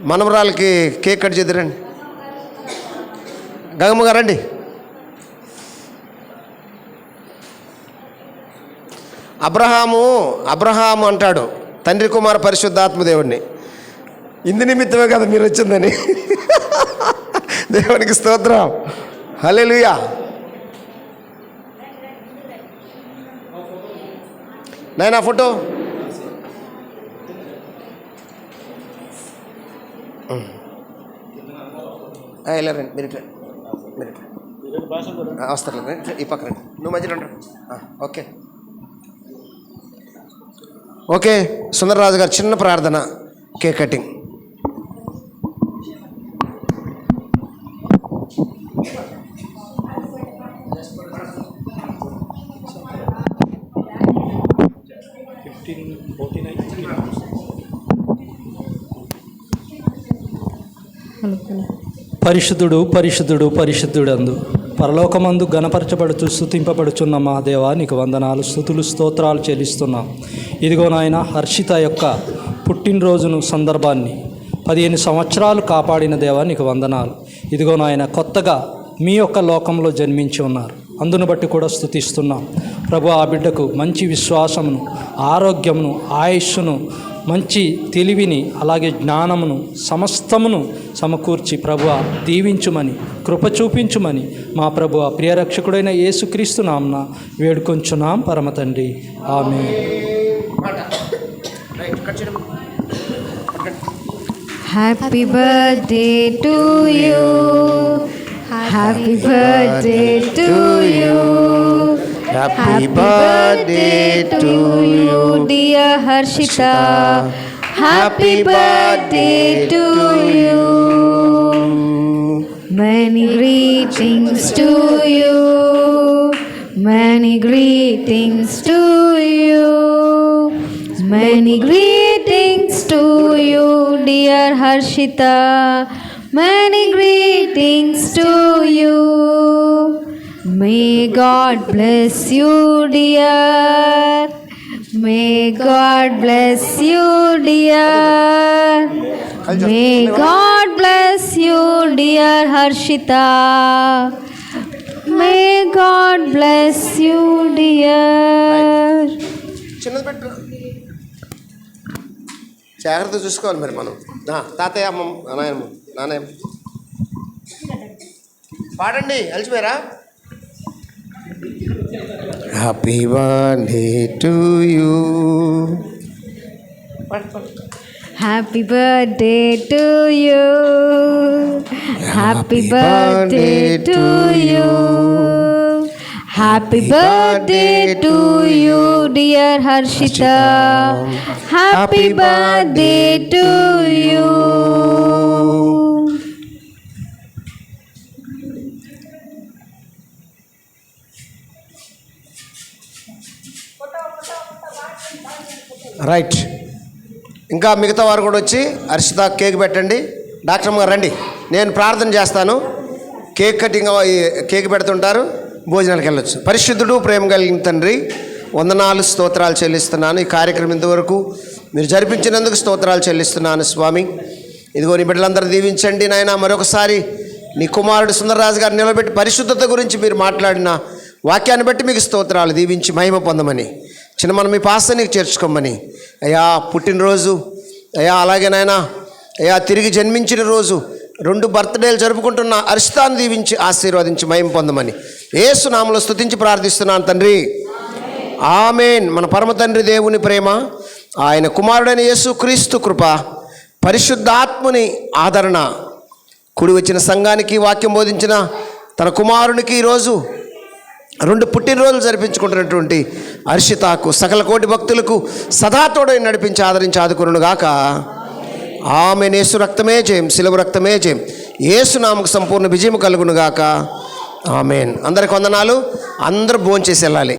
మనమరాలకి cake cut చేద్దరండి గంగమ్మ గారండి రండి. అబ్రహాము అబ్రహాము అంటాడు తండ్రి కుమార్ పరిశుద్ధాత్మదేవుడిని ఇందు నిమిత్తమే కదా మీరు వచ్చిందని. దేవునికి స్తోత్రం. హల్లెలూయా. నాయనా ఫోటో. వెళ్ళారండి మీరు ఇట్లా మీరు ఇట్లా వస్తారు రండి. ఈ పక్కన రండి. నువ్వు మధ్యలో ఉండు. ఓకే ఓకే సుందరరాజు గారు చిన్న ప్రార్థన కేక్ కటింగ్ పరిశుద్ధుడు పరిశుద్ధుడు పరిశుద్ధుడు అందు పరలోకమందు గణపరచబడుచు స్థుతింపబడుచున్న మా దేవా నీకు వందనాలు స్థుతులు స్తోత్రాలు చెల్లిస్తున్నాం. ఇదిగో నాయన హర్షిత యొక్క పుట్టినరోజును సందర్భాన్ని పదిహేను సంవత్సరాలు కాపాడిన దేవా నీకు వందనాలు. ఇదిగో నాయన కొత్తగా మీ యొక్క లోకంలో జన్మించి ఉన్నారు. అందును బట్టి కూడా స్థుతిస్తున్నాం. ప్రభు ఆ బిడ్డకు మంచి విశ్వాసమును ఆరోగ్యమును ఆయుష్ను మంచి తెలివిని అలాగే జ్ఞానమును సమస్తమును సమకూర్చి ప్రభు దీవించుమని కృప చూపించుమని మా ప్రభు ప్రియరక్షకుడైన యేసుక్రీస్తు నామ్న వేడుకొంచున్నాం పరమతండి ఆమె happy birthday to you happy birthday to you. Happy birthday to you, dear Harshita. Happy birthday to you. Many greetings to you. Many greetings to you. Many greetings to you, dear Harshita. Many greetings to you. May God bless you, dear. May God bless you, dear. May God bless you, dear Harshita. May God bless you, dear. చిన్నది పెట్టు జాగ్రత్త చూసుకోవాలి మరి మనం ఆ, తాతయ్య అమ్మ నాయనమ్మ నాన్నమ్మ పాడండి అలసిపోయారా happy birthday to you Happy birthday to you. Happy birthday to you. Happy birthday to you, dear Harshita. Happy birthday to you. Right. ఇంకా మిగతా వారు కూడా వచ్చి హర్షిత కేక్ పెట్టండి. డాక్టర్ గారు రండి. నేను ప్రార్థన చేస్తాను. కేక్ కటింగ్ కేక్ పెడుతుంటారు. భోజనానికి వెళ్ళొచ్చు. పరిశుద్ధుడు ప్రేమ కలిగిన తండ్రి వందనాలు స్తోత్రాలు చెల్లిస్తున్నాను. ఈ కార్యక్రమం ఇంతవరకు మీరు జరిపించినందుకు స్తోత్రాలు చెల్లిస్తున్నాను స్వామి. ఇదిగో నీ బిడ్డలందరూ దీవించండి నాయన. మరొకసారి నీ కుమారుడు సుందరరాజు గారు నిలబెట్టి పరిశుద్ధత గురించి మీరు మాట్లాడిన వాక్యాన్ని బట్టి మీకు స్తోత్రాలు దీవించి మహిమ పొందమని. చిన్న మనం మీ పాస్తానికి చేర్చుకోమని. అయ్యా పుట్టినరోజు అయ్యా అలాగే నాయనా అయ్యా తిరిగి జన్మించిన రోజు రెండు బర్త్డేలు జరుపుకుంటున్న అరిష్టాన్ని దీవించి ఆశీర్వదించి మయం పొందమని. ఏసు నామలో స్తుతించి ప్రార్థిస్తున్నాను తండ్రి. ఆమెన్. మన పరమ తండ్రి దేవుని ప్రేమ ఆయన కుమారుడైన యేసు క్రీస్తు కృప పరిశుద్ధాత్ముని ఆదరణ. కుడి వచ్చిన సంఘానికి వాక్యం బోధించిన తన కుమారునికి ఈరోజు రెండు పుట్టినరోజులు జరిపించుకుంటున్నటువంటి హర్షితాకు సకల కోటి భక్తులకు సదాతోడై నడిపించి ఆదరించి ఆదుకును గాక. ఆమె నేసు రక్తమే జయం శిలవ రక్తమే చేయం ఏసునామకు సంపూర్ణ విజయం కలుగును గాక. ఆమెన్. అందరికి వందనాలు. అందరూ భోంచేసి వెళ్ళాలి.